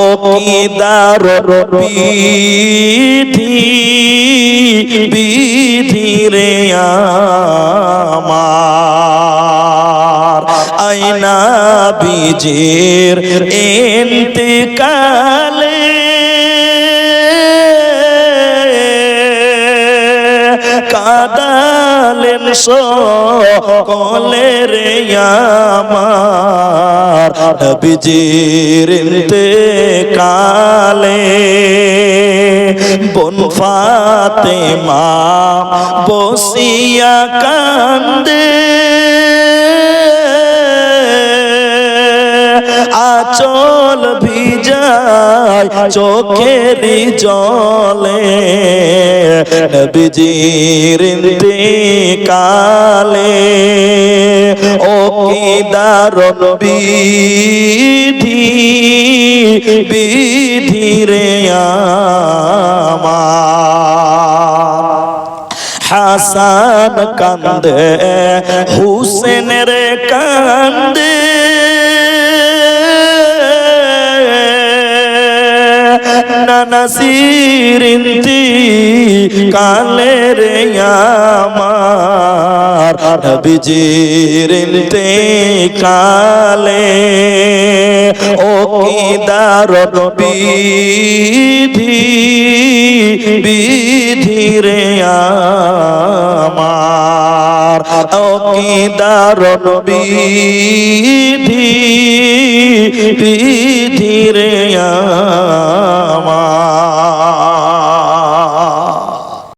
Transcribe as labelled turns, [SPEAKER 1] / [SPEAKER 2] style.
[SPEAKER 1] ও কি দার বিধি বিধি রে আমার। আইনা বিজের এন্তকালে কাদালেন সকলে রে আমার। নবীজির কালে বন ফাতেমা বসিয়া কান্দে। আচল ভিজায় চোখের জলে। নবীজির কালে দারুণ বিধি বিধি রে আমার। হাসান কান্দে হুসেনের কান্দে। নানাসিরিন্তি কালের আমার নবীজিরিন্তি কালে ও কি দারুণ বিধি বিধি রে আমার, ও কি দারুণ বিধি বিধি রে আমার